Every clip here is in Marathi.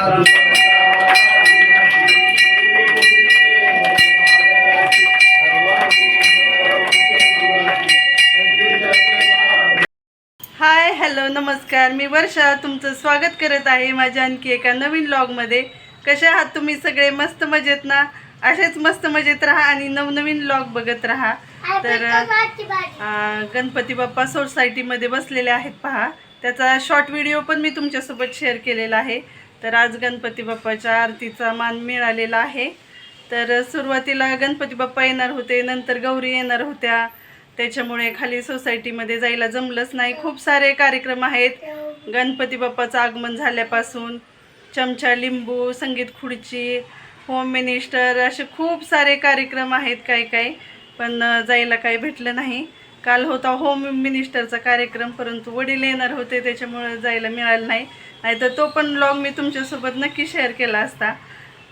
हाय हॅलो नमस्कार. मी वर्षा तुमचं स्वागत करत आहे माझ्या आणखी एका नवीन लॉगमध्ये कसे आहात तुम्ही सगळे? मस्त मजेत ना? असेच मस्त मजेत राहा आणि नवनवीन लॉग बघत राहा. तर गणपती बाप्पा सोसायटीमध्ये बसलेले आहेत पहा. त्याचा शॉर्ट व्हिडिओ पण मी तुमच्यासोबत शेअर केलेला आहे. तर आज गणपती बाप्पाच्या आरतीचा मान मिळालेला आहे. तर सुरुवातीला गणपती बाप्पा येणार होते नंतर गौरी येणार होत्या. त्याच्यामुळे खाली सोसायटीमध्ये जायला जमलंच नाही. खूप सारे कार्यक्रम आहेत. गणपती बाप्पाचं आगमन झाल्यापासून चमचा लिंबू संगीत खुर्ची होम मिनिस्टर असे खूप सारे कार्यक्रम आहेत काही काही. पण जायला काही भेटलं नाही. काल होता होम मिनिस्टरचा कार्यक्रम परंतु वडील येणार होते त्याच्यामुळे जायला मिळालं नाही. नाहीतर तो पण ब्लॉग मी तुमच्यासोबत नक्की शेअर केला असता.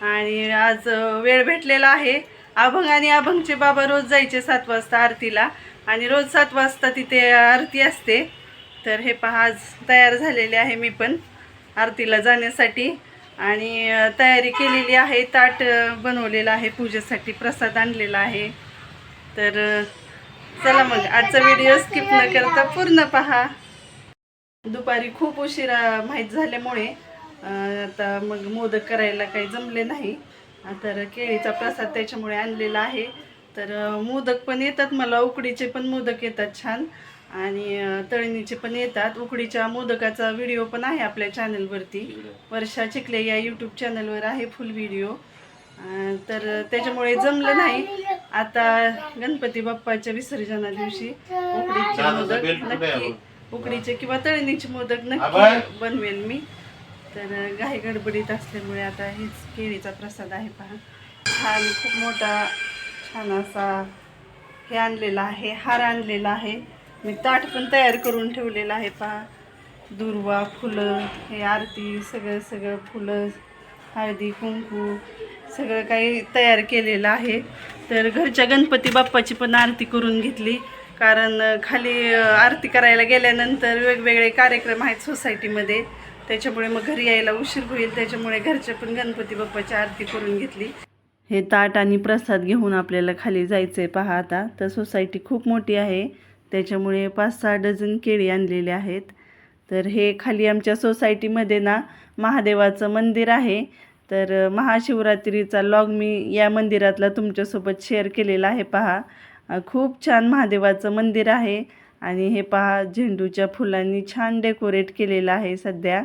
आणि आज वेळ भेटलेला आहे. अभंग आणि अभंगचे बाबा रोज जायचे सात वाजता आरतीला. आणि रोज सात वाजता तिथे आरती असते. तर हे पहा आज तयार झालेले आहे मी पण आरतीला जाण्यासाठी. आणि तयारी केलेली आहे ताट बनवलेलं आहे पूजेसाठी प्रसाद आणलेला आहे. तर चला मग आजचा व्हिडिओ स्किप न करता पूर्ण पहा. दुपारी खूप उशिरा माहीत झाल्यामुळे आता मग मोदक करायला काही जमले नाही. तर केळीचा प्रसाद त्याच्यामुळे आणलेला आहे. तर मोदक पण येतात मला उकडीचे पण मोदक येतात छान. आणि तळणीचे पण येतात. उकडीच्या मोदकाचा व्हिडिओ पण आहे आपल्या चॅनलवरती वर्षा चिखले या यूट्यूब चॅनलवर आहे फुल व्हिडिओ तर त्याच्यामुळे जमलं नाही. आता गणपती बाप्पाच्या विसर्जना दिवशी उकडीचे मोदक नक्की उकडीचे किंवा तळणीचे मोदक नक्की बनवेल मी. तर घाई गडबडीत असल्यामुळे आता हेच केळीचा प्रसाद आहे पहा. छान खूप मोठा छान असा हे आणलेला आहे हार आणलेला आहे. मी ताट पण तयार करून ठेवलेलं आहे पहा. दुर्वा फुलं हे आरती सगळं सगळं फुलं हळदी कुंकू सगळं काही तयार केलेलं आहे. तर घरच्या गणपती बाप्पाची पण आरती करून घेतली. कारण खाली आरती करायला गेल्यानंतर वेगवेगळे कार्यक्रम आहेत सोसायटीमध्ये त्याच्यामुळे मग घरी यायला उशीर होईल. त्याच्यामुळे घरच्या पण गणपती बाप्पाची आरती करून घेतली. हे ताट आणि प्रसाद घेऊन आपल्याला खाली जायचं आहे पहा आता. तर सोसायटी खूप मोठी आहे. त्याच्यामुळे पाच सहा डझन केळी आणलेले आहेत. तर हे खाली आमच्या सोसायटीमध्ये ना महादेवाचं मंदिर आहे. तर महाशिवरात्रीचा लॉग मी या मंदिरातला तुमच्यासोबत शेअर केलेला आहे पहा. खूप छान महादेवाचं मंदिर आहे आणि हे पहा झेंडूच्या फुलांनी छान डेकोरेट केलेलं आहे सध्या.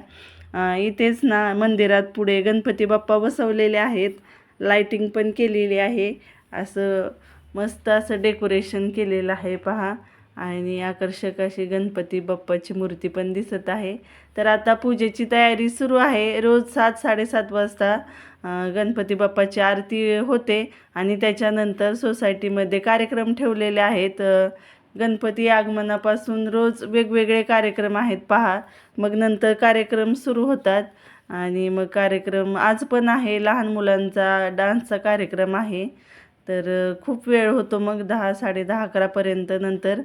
इथेच ना मंदिरात पुढे गणपती बाप्पा बसवलेले आहेत. लाइटिंग पण केलेली आहे. असं मस्त असं डेकोरेशन केलेलं आहे पहा. आणि आकर्षक अशी गणपती बाप्पाची मूर्ती पण दिसत आहे. तर आता पूजेची तयारी सुरू आहे. रोज सात साडेसात वाजता गणपती बाप्पाची आरती होते आणि त्याच्यानंतर सोसायटीमध्ये कार्यक्रम ठेवलेले आहेत. गणपती आगमनापासून रोज वेगवेगळे कार्यक्रम आहेत पहा. मग नंतर कार्यक्रम सुरू होतात आणि मग कार्यक्रम आज पण आहे. लहान मुलांचा डान्सचा कार्यक्रम आहे. तर खूप वेळ होतो मग दहा साडे दहा अकरापर्यंत नंतर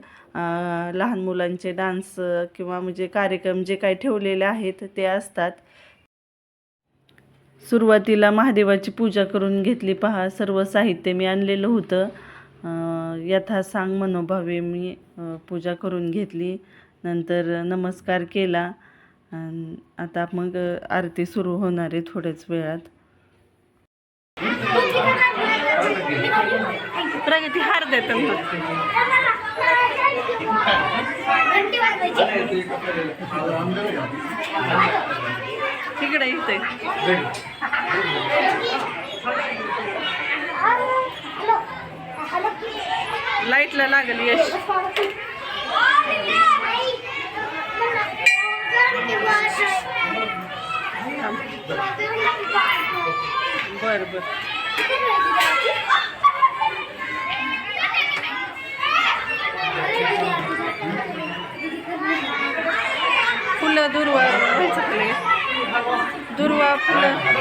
लहान मुलांचे डान्स किंवा म्हणजे कार्यक्रम जे काही ठेवलेले आहेत ते असतात. सुरुवातीला महादेवाची पूजा करून घेतली. पहा सर्व साहित्य मी आणलेलं होतं. यथा सांग मनोभावे मी पूजा करून घेतली. नंतर नमस्कार केला. आता मग आरती सुरू होणार आहे थोड्याच वेळात. प्रगती हार देतात. तिकडे इथे. लाईटला लागल यश. बर बर. फुलं दुर्वा व्हायचं आपले दुर्वा फुलं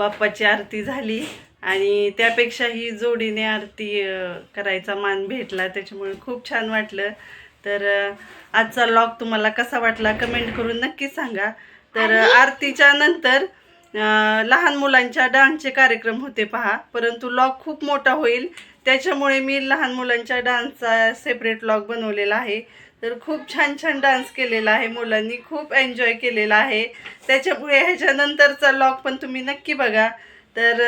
बाप्पाची आरती झाली आणि त्यापेक्षाही जोडीने आरती करायचा मान भेटला. त्याच्यामुळे खूप छान वाटलं. तर आजचा लॉग तुम्हाला कसा वाटला कमेंट करून नक्की सांगा. तर आरतीच्या नंतर लहान मुलांच्या डान्सचे कार्यक्रम होते पहा. परंतु लॉग खूप मोठा होईल. त्याच्यामुळे मी लहान मुलांच्या डान्सचा सेपरेट लॉग बनवलेला आहे. तर खूप छान छान डान्स केलेला आहे मुलांनी खूप एन्जॉय केलेला आहे. त्याच्यामुळे ह्याच्यानंतरचा लॉग पण तुम्ही नक्की बघा. तर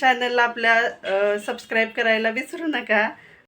चॅनलला आपल्या सबस्क्राईब करायला विसरू नका.